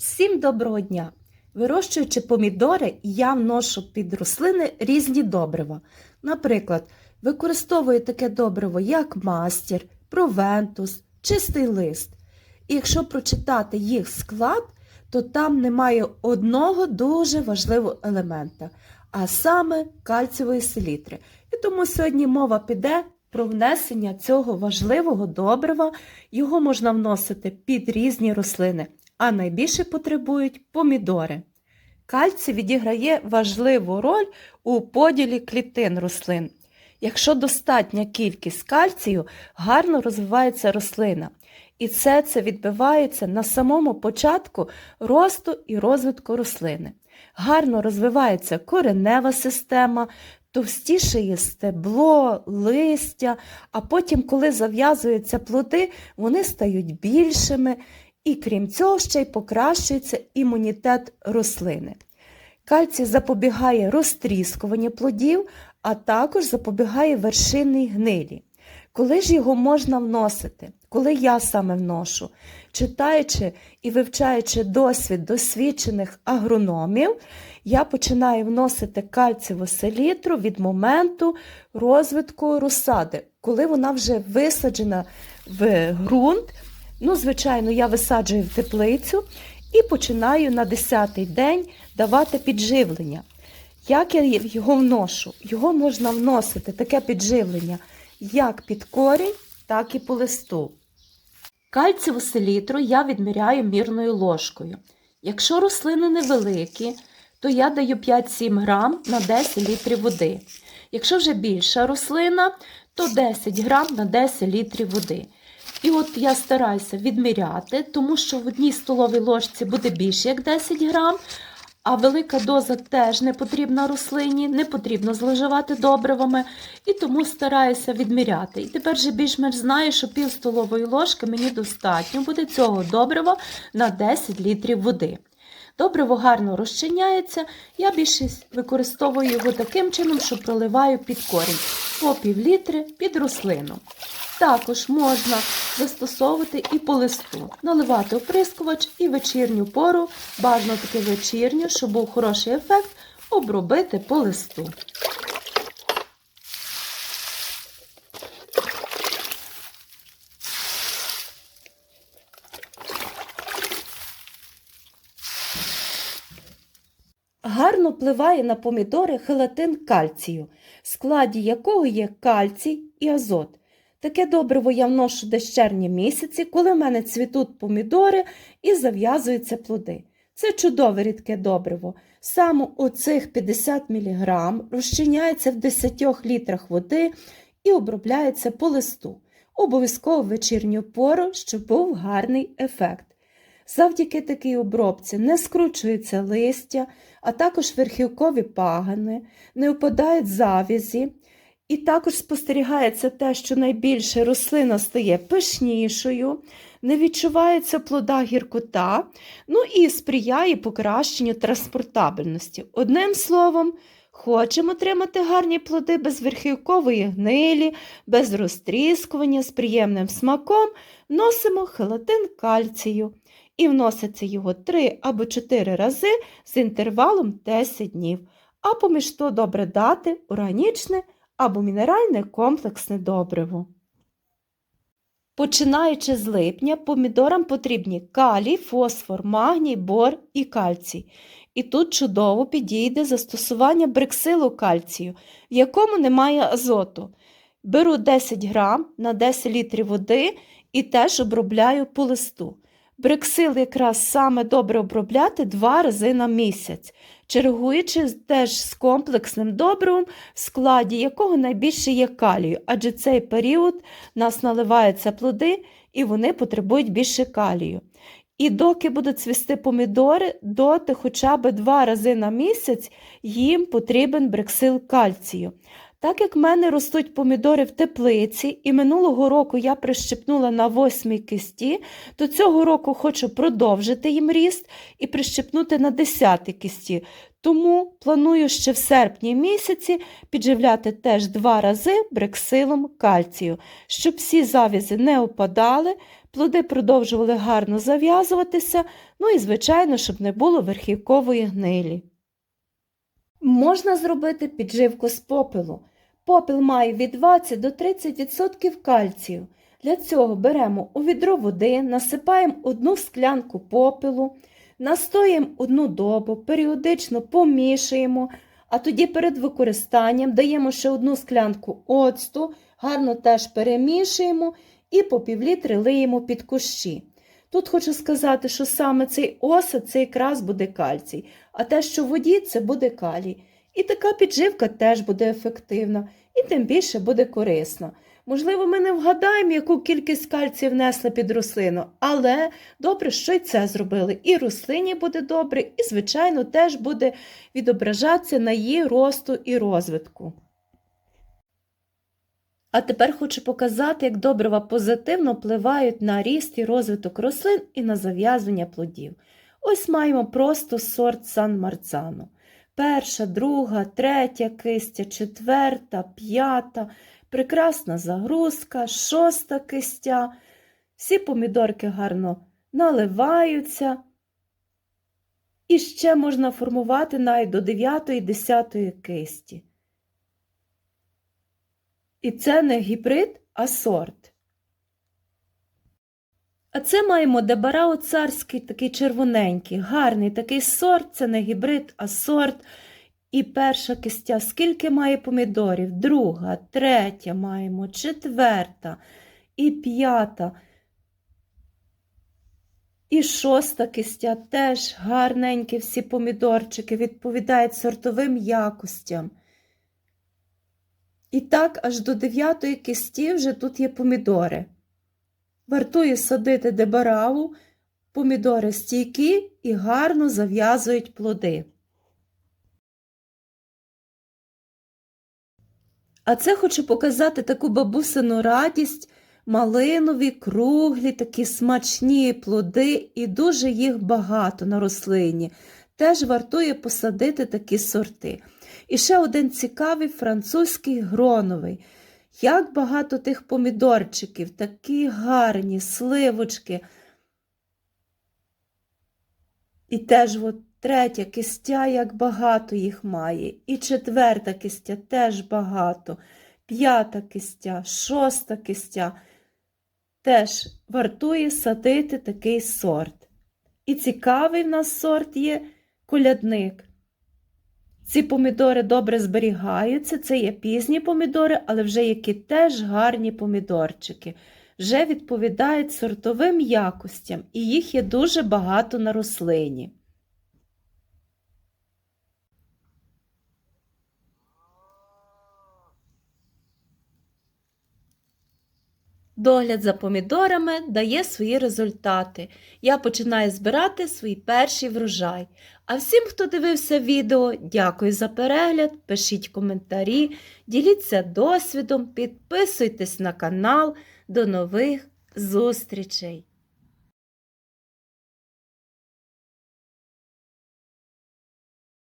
Всім доброго дня! Вирощуючи помідори, я вношу під рослини різні добрива. Наприклад, використовую таке добриво, як мастір, провентус, чистий лист. І якщо прочитати їх склад, то там немає одного дуже важливого елемента, а саме кальцієвої селітри. І тому сьогодні мова піде про внесення цього важливого добрива. Його можна вносити під різні рослини а найбільше потребують помідори. Кальцій відіграє важливу роль у поділі клітин рослин. Якщо достатня кількість кальцію, гарно розвивається рослина. І це це відбивається на самому початку росту і розвитку рослини. Гарно розвивається коренева система, товстіше є стебло, листя, а потім, коли зав'язуються плоди, вони стають більшими і крім цього, ще й покращується імунітет рослини. Кальцій запобігає розтріскуванню плодів, а також запобігає вершинній гнилі. Коли ж його можна вносити? Коли я саме вношу, читаючи і вивчаючи досвід досвідчених агрономів, я починаю вносити кальцієву селітру від моменту розвитку розсади, коли вона вже висаджена в ґрунт Ну, звичайно, я висаджую в теплицю і починаю на 10-й день давати підживлення. Як я його вношу? Його можна вносити таке підживлення як під корінь, так і по листу. Кальціву селітру я відміряю мірною ложкою. Якщо рослини невеликі, то я даю 5-7 грам на 10 літрів води. Якщо вже більша рослина, то 10 грам на 10 літрів води. І от я стараюся відміряти, тому що в одній столовій ложці буде більше, як 10 грам, а велика доза теж не потрібна рослині, не потрібно зловживати добривами, і тому стараюся відміряти. І тепер вже більш-менш знаю, що пів столової ложки мені достатньо буде цього добрива на 10 літрів води. Добриво гарно розчиняється, я більшість використовую його таким чином, що проливаю під корінь по пів літри під рослину. Також можна застосовувати і по листу, наливати оприскувач і вечірню пору, бажано таки вечірню, щоб був хороший ефект, обробити по листу. Гарно впливає на помідори хелатин кальцію, в складі якого є кальцій і азот. Таке добриво я вношу десь червні місяці, коли в мене цвітуть помідори і зав'язуються плоди. Це чудове рідке добриво. Саме оцих 50 мг розчиняється в 10 літрах води і обробляється по листу. Обов'язково в вечірню пору, щоб був гарний ефект. Завдяки такій обробці не скручується листя, а також верхівкові пагани, не впадають завязі. І також спостерігається те, що найбільше рослина стає пишнішою, не відчувається плода гіркота, ну і сприяє покращенню транспортабельності. Одним словом, хочемо отримати гарні плоди без верхівкової гнилі, без розтріскування, з приємним смаком, вносимо хелатин кальцію. І вноситься його 3 або 4 рази з інтервалом 10 днів. А поміж то добре дати органічне або мінеральне комплексне добриво. Починаючи з липня, помідорам потрібні калій, фосфор, магній, бор і кальцій. І тут чудово підійде застосування бриксилу кальцію, в якому немає азоту. Беру 10 грам на 10 літрів води і теж обробляю по листу. Брексил якраз саме добре обробляти два рази на місяць, чергуючи теж з комплексним добривом, в складі якого найбільше є калію, адже цей період в нас наливаються плоди і вони потребують більше калію. І доки будуть цвісти помідори, доти хоча б два рази на місяць їм потрібен брексил кальцію. Так як в мене ростуть помідори в теплиці, і минулого року я прищепнула на восьмій кисті, то цього року хочу продовжити їм ріст і прищепнути на десятій кисті. Тому планую ще в серпні місяці підживляти теж два рази брексилом кальцію, щоб всі завізи не опадали, плоди продовжували гарно зав'язуватися, ну і, звичайно, щоб не було верхівкової гнилі. Можна зробити підживку з попелу. Попіл має від 20 до 30% кальцію. Для цього беремо у відро води, насипаємо одну склянку попелу, настоїмо одну добу, періодично помішуємо, а тоді перед використанням даємо ще одну склянку оцту, гарно теж перемішуємо і по півлітри лиємо під кущі. Тут хочу сказати, що саме цей осад це якраз буде кальцій, а те, що в воді, це буде калій. І така підживка теж буде ефективна, і тим більше буде корисна. Можливо, ми не вгадаємо, яку кількість кальцію внесли під рослину, але добре, що й це зробили. І рослині буде добре, і, звичайно, теж буде відображатися на її росту і розвитку. А тепер хочу показати, як добрива позитивно впливають на ріст і розвиток рослин і на зав'язування плодів. Ось маємо просто сорт Сан Марцано. Перша, друга, третя кистя, четверта, п'ята, прекрасна загрузка, шоста кистя. Всі помідорки гарно наливаються. І ще можна формувати навіть до 9-10 кисті. І це не гібрид, а сорт. А це маємо дебарао царський, такий червоненький, гарний такий сорт, це не гібрид, а сорт. І перша кистя, скільки має помідорів? Друга, третя маємо, четверта і п'ята. І шоста кистя теж гарненькі всі помідорчики, відповідають сортовим якостям. І так, аж до дев'ятої кисті вже тут є помідори. Вартує садити дебараву, помідори стійкі і гарно зав'язують плоди. А це хочу показати таку бабусину радість, малинові, круглі, такі смачні плоди, і дуже їх багато на рослині. Теж вартує посадити такі сорти. І ще один цікавий французький гроновий. Як багато тих помідорчиків, такі гарні сливочки. І теж от третя кистя, як багато їх має. І четверта кистя теж багато. П'ята кистя, шоста кистя. Теж вартує садити такий сорт. І цікавий в нас сорт є колядник. Ці помідори добре зберігаються, це є пізні помідори, але вже які теж гарні помідорчики. Вже відповідають сортовим якостям, і їх є дуже багато на рослині. Догляд за помідорами дає свої результати. Я починаю збирати свій перший врожай. А всім, хто дивився відео, дякую за перегляд, пишіть коментарі, діліться досвідом, підписуйтесь на канал. До нових зустрічей!